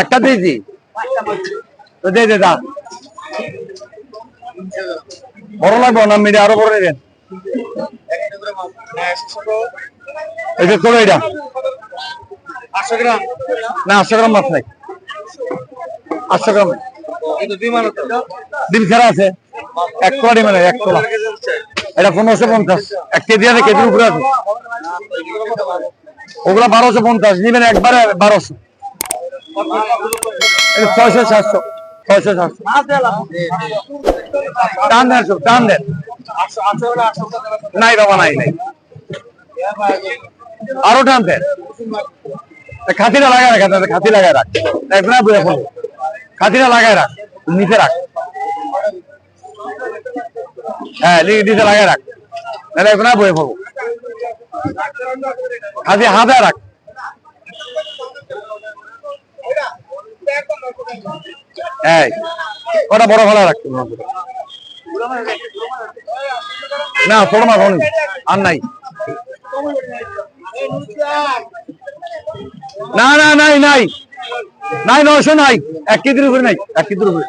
একটা দিয়েছি তো দে দে দা। বড় লাগবে না মিডিয়া আরও বড় নেবেন এটা তোলো এটা আটশো গ্রাম। না আটশো গ্রাম মাছ নাই। আটশো গ্রাম। ডিম ছাড়া আছে। এক ডিম এক এটা পনেরোশো পঞ্চাশ। এক কেজি আছে কেজির উপরে আছে। ওগুলা বারোশো পঞ্চাশ, নিবেন একবারে বারোশো। ছয়শো সাতশো ছয়শো সাতশো। টান দেন সব, টান দেন। নাই বাবা, নাই নাই। আরও টান দেন। তা খাতিটা লাগায় রাখ খাতি লাগায় রাখ। একদম বুঝে ফেলো। খাতিটা লাগায় রাখ, নিচে রাখ। হ্যাঁ নিচে লাগায় রাখ। তাহলে একদম বয়ে ফেলব হাতে রাখ। ওটা বড় ভালো রাখ না ছোট মাছ আর নাই। না না, নাই নাই। নাই নশো নাই। এক কেজির উপরে নাই, এক কেজির উপরে।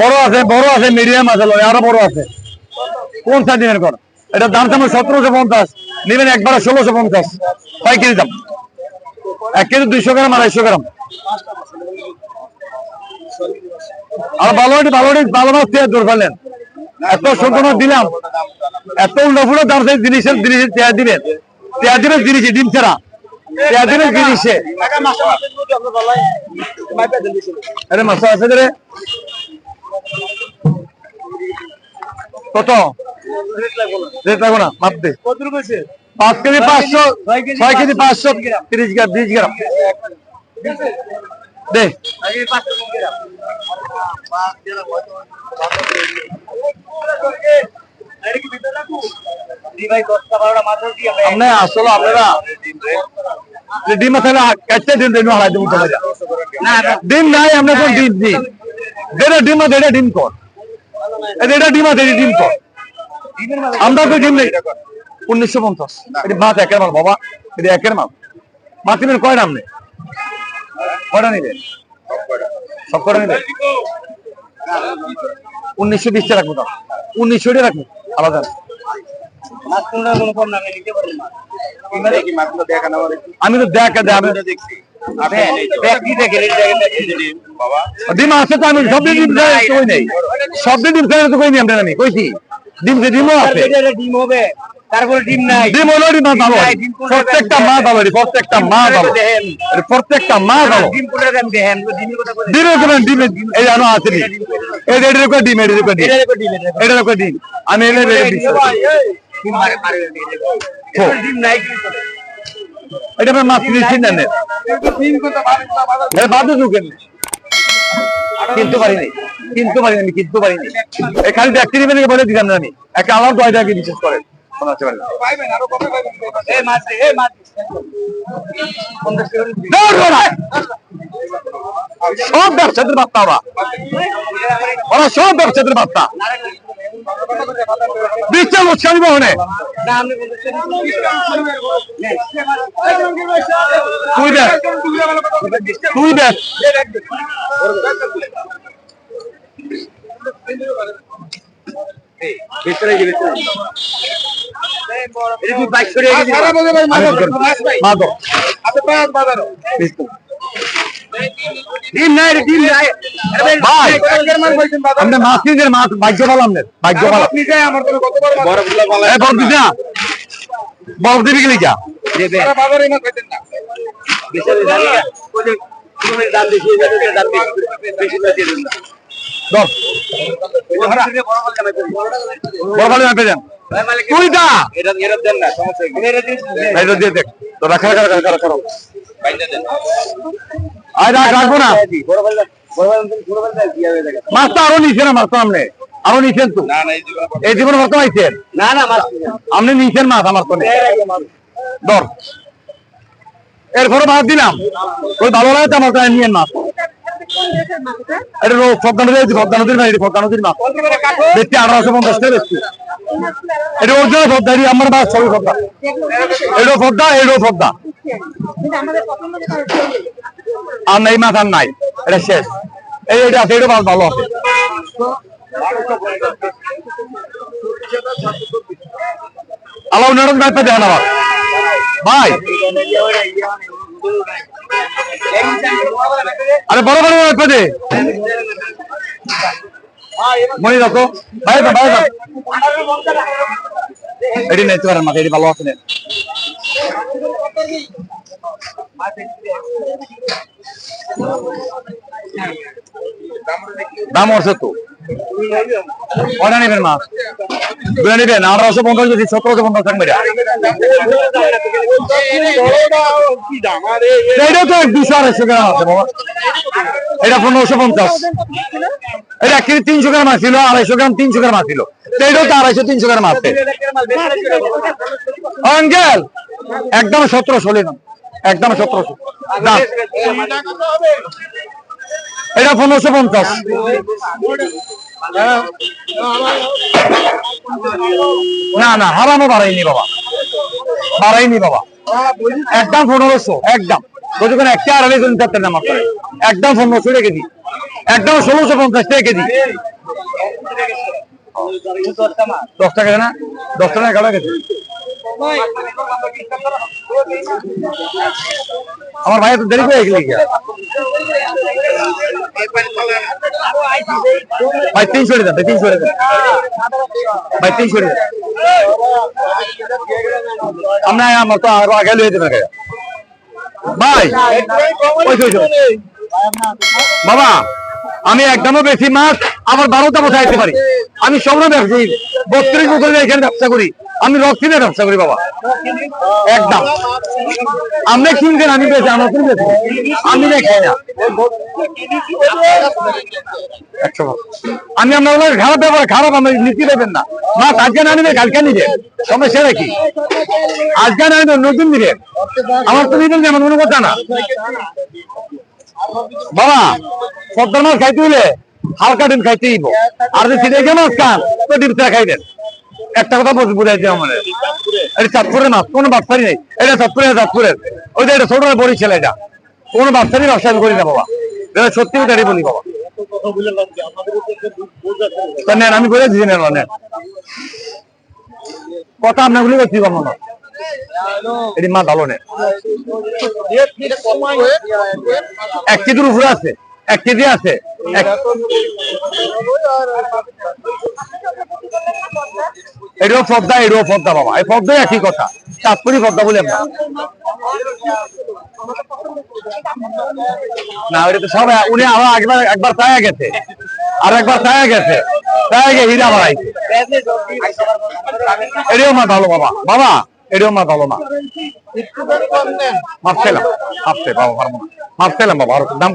বড় আছে বড় আছে মিডিয়াম আছে আরও বড় আছে। কোন সাইজ নেবেন কোন এটা দাম তোমার সতেরোশো পঞ্চাশ। নেবেন একবারে ষোলোশো পঞ্চাশ। কেজি দাম। এক কেজি দুইশো গ্রাম, আড়াইশো গ্রাম। আর ভালো ভালো ভালো মাছ দিয়ে দূর ফেলেন এত মাছ দিলাম। এত উল্টো দাম সেই জিনিসের জিনিসের চেয়ার দিবেন। চেয়ার দিবেন জিনিসে, ডিম ছাড়া। চেয়ার দিবেন জিনিসে। আরে মাছ আছে রে। কত? রেট লাগবো না মাপ দে। পাঁচ কেজি পাঁচশো ছয় কেজি পাঁচশো তিরিশ গ্রাম বিশ গ্রাম। দে। আপনি আসলে আপনারা। ডিম আছে কাটতে দিন হারাই দেবো ডিম নাই আমরা কোন ডিম যেটা ডিম আছে এটা ডিম কর। এটা ডিম আছে ডিম কর আমরা তো ডিম নেই। উনিশশো পঞ্চাশ। এটা মাছ একের মাল বাবা। এটা একের মাল। মাছ নেবেন কয় নাম নেই কয়টা নেবেন সব কটা নেবেন উনিশশো বিশটা রাখব দাম উনিশশো রাখব। আলাদা আমি তো দেখা দেয় আমি ডিম আছে তো আমি সব ডিম খাই তো কই নেই সব ডিম খাই তো কই নেই আমরা আমি কইছি ডিম যে ডিমও আছে ডিম হবে তারপরে ডিম নাই ডিম হলো ডিম ভালো নাই, ডিম করে প্রত্যেকটা মা ভালো প্রত্যেকটা মা ভালো প্রত্যেকটা মা ভালো ডিম করে দেন ডিমের কথা বলে ডিমের কোনো ডিম এই জানো আছে নি এই এটার উপর ডিম এটার উপর ডিম এটার উপর ডিম, এটার উপর। এটার ডিম আমি। ডিম নাই এটা আমার মাছ নিচ্ছি না নে এর বাদে ঢুকেন কিনতে পারিনি। কিনতে পারিনি আমি কিনতে পারিনি। এই খালি দেখতে নিবেন বলে দিলাম না আমি। একটা আমার দয়টাকে বিশেষ করেন। মনে হচ্ছে পারেন এই মাছ দে, এই মাছ দে। দৌড়বো না। সব ব্যবসাদের বার্তা ওরা। ওরা সব ব্যবসাদের বার্তা। দিচ্ছে উৎসাহ বহনে। তুই দেখ। তুই দেখ। এটা ডিম নাই ডিম নাই। ভাই আমরা মাছ মাছ ভাগ্য ভালো আমাদের ভাগ্য ভালো বরফ দিস না বরফ দিবি তুই দা এটা দিয়ে দেখ। তো রাখা রাখা রাখা রাখ। রাখব না। বড় বড় বড় বড় ছোট বড় কি হবে দেখেন মাছ আরও নিচে না মাছ আপনি আরও নিচেন তো এই জীবনে কত পাইছেন না না আপনি নিচেন মাছ আমার তো ধর। এরপরে বাদ দিলাম। ওই ভালো লাগে তো আমার তো নিয়েন মাছ এটা রোগ পদ্মা নদীর মাছ এটা পদ্মা নদীর মাছ দেখছি আঠারোশো পঞ্চাশ টাকা দেখছি এটা অরিজিনাল পদ্মা এটা আমার ছবি পদ্মা এটাও পদ্মা এটাও পদ্মা আর নাই মাছ আর নাই, এটা শেষ। এই এটা আছে, এটা ভালো আছে নাই ভাই। নাই রাখো। ভাই এটি নিতে পারেন মাথা এটি ভালো আছে দাম তো। কটা নেবেন মাছ দুটা নেবেন আঠারোশো পঞ্চাশ যদি সতেরোশো পঞ্চাশ থাকবে এটা। তো দুশো আড়াইশো গ্রাম আছে বাবা। এটা পনেরোশো পঞ্চাশ। এটা তিনশো গ্রাম ছিল আড়াইশো গ্রাম তিনশো গ্রাম ছিল এটাও তো আড়াইশো তিনশো গ্রাম আছে। একদম সতেরোশো নিলাম একদম সতেরোশো। এটা পনেরোশো পঞ্চাশ। না না, হারানো বাড়াইনি বাবা। বাড়াইনি বাবা। একদম পনেরোশো, একদম। বুঝবেন একটা আড়াই চারটে নাম আপনার একদম পনেরোশো টাকা কেজি একদম ষোলোশো পঞ্চাশ টাকা কেজি দশ টাকা না দশ টাকা এগারো কেজি আমার ভাই তো দেরি করে গেলে ভাই, তিনশো দেন ভাই, তিনশো দেন ভাই, তিনশো দেন আমরা আমার তো আরও আগে লয়ে দেবেন ভাই। বাবা আমি একদমও বেশি মাছ আবার বারোটা বছর আইতে পারি। আমি সবরকম ব্যবসায়ী, বত্রিশ বছর এখানে ব্যবসা করি। আমি রক্সিনে ব্যবসা করি, বাবা। একদম। আপনি কিনছেন আমি বেশি আমার কোনো বেশি আমি দেখি না। আমি আপনার খারাপ ব্যাপার খারাপ আমি নিতে দেবেন না। মাছ আজকে না নিবে কালকে নিবে। সমস্যা নাকি আজকে না নতুন দিবে। আমার তো নিবেন যেমন কোনো কথা না। বাবা মাছ খাইতে হইলে হালকা ডিম খাইতে দিব আর যদি মাছ খান তো ডিম চা একটা কথা আমাদের এটা চাঁদপুরের মাছ, কোনো বাচ্চারি নেই। এটা চাঁদপুরের ওই যে এটা ছোট বড়ি ছেলে এটা। কোনো বাচ্চারই ব্যবসা আমি করি না বাবা। এটা সত্যি কথাই বলি বাবা। নেন, আমি বলে দিচ্ছি নেন কথা আপনার গুলি করছি বাবা এটি মা ভালো নেন এক কেজির উপরে আছে, এক কেজি আছে। এটাও এটাও বাবা। এই একই কথা। চাঁদপুরি বলে আমরা। না তো সব উনি আবার একবার একবার চায়া গেছে। আর একবার চায়া গেছে। চায়া গিয়ে হীরা বাড়াইছে। এটাও মা ভালো বাবা। বাবা এটাও মা না। বাবা পারব না। মাপ খেলাম বাবা, আরও দাম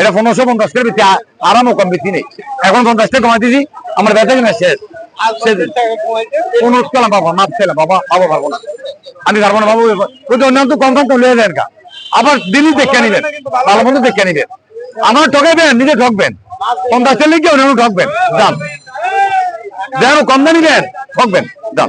এটা পনেরোশো পঞ্চাশ করে বেশি কম বেশি নেই। এখন পঞ্চাশ টাকা কমাই দিছি আমার কিনা শেষ। আমি বাবু দেন কা আবার দিল্লি দেখে নিবেন, ভালো মন্দ দেখে নিবেন। আমার ঠকাইবেন নিজে ঠকবেন। পঞ্চাশের লিখে ঠকবেন। দাম যেন কম নিবেন ঠকবেন। দাম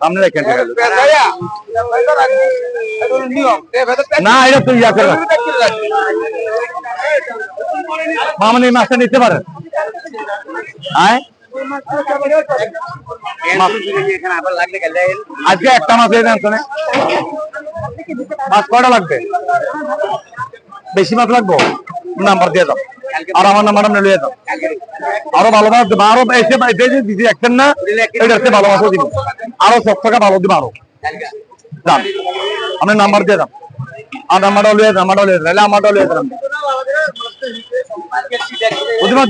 জানো ইয়া বান্দা আপনি না এটা তো ইয়া মামনি মাছটা নিতে পারেন আয়। আজকে একটা মাছ দিয়ে দেন শোনে। মাছ কয়টা লাগবে? বেশি মাছ লাগবো? নাম্বার দিয়ে দাও। আর আমার নাম্বার আপনি লিয়ে দাও আরও ভালো মাছ দেবো আরও এসে এসে দিদি একটেন না এটা হচ্ছে ভালো মাছও দিব। আরও সব টাকা ভালো দিব আরও। দাম আপনি নাম্বার দিয়ে দাম আর নাম্বারটা লিয়ে দাম নাম্বারটা লিয়ে দাম আমারটা লিয়ে দাম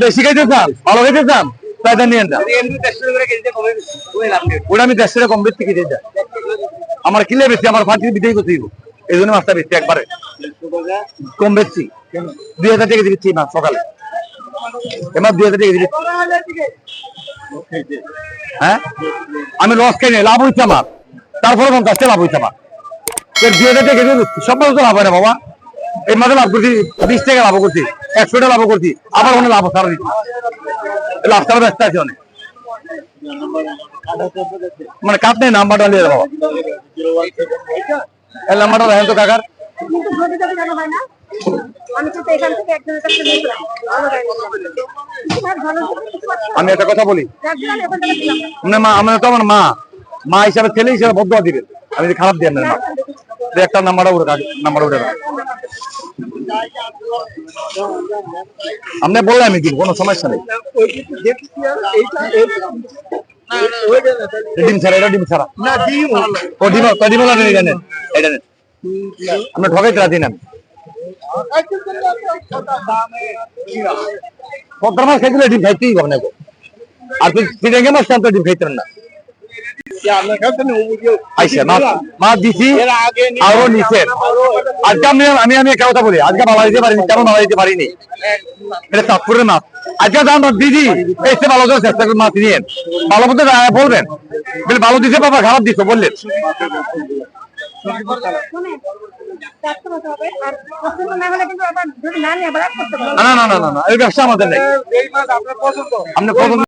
দেশি খাইতে চান? ভালো খাইতে চান? তাই নিয়ে যান। ওটা আমি দেড়শো টাকা কম বেশি কিনে যাই আমার কিলে বেশি আমার ফাঁকি বিদায় করতে এই জন্য মাছটা বেশি একবারে। কম বেশি। দুই হাজার টাকা দিচ্ছি মাছ সকালে। এবার দুই হাজার টাকা দিচ্ছি হ্যাঁ? আমি লস খাই লাভ হইছে আমার। তারপরে পঞ্চাশ টাকা লাভ হইছে আমার। দুই হাজার টাকা দিচ্ছি সব মাছ তো লাভ হয় না বাবা। এই মাঝে লাভ করছি, বিশ টাকা লাভ করছি, একশো টাকা লাভ করছি, আবার অনেক লাভ সারা দিচ্ছি। লাভ সারা ব্যস্ত আছে অনেক। মানে কাপ নেই নাম্বারটা নিয়ে যাব এই নাম্বারটা দেখেন তো কাকার। হয় না। আমি তো এখান থেকে একজনের কাছে নিয়েছিলাম একটা কথা বলি। না। মানে মা আমরা তো আমার মা। মা হিসাবে ছেলে হিসাবে বদ্ধ দিবেন। আমি যদি খারাপ দিয়ে না একটা নাম্বারটা উঠে নাম্বার উঠে দাও। আপনি বললে আমি দিব কোনো সমস্যা নেই। ডিম ছাড়া এটা ডিম ছাড়া। ও ডিম তো ডিম লাগে এটা নেন। আপনি ঠকাইতে রাজি নেন পদ্মা মাছ ডিম খাইতেই হবে না আর তুই চিড়েঙ্গে মাছ খান ডিম খাইতেন না। আমি আমি কথা বলি, আজকে দিতে পারিনি দিতে পারিনি। এটা দিদি এসে চেষ্টা মাছ ভালো বলবেন। বলে, ভালো দিছে, বাবা, খারাপ দিছো, বললেন। না হলে কিন্তু আবার যদি না নিয়ে আবার এক করতে পারব। না না না না না না এই ব্যবসা আমাদের নেই পছন্দ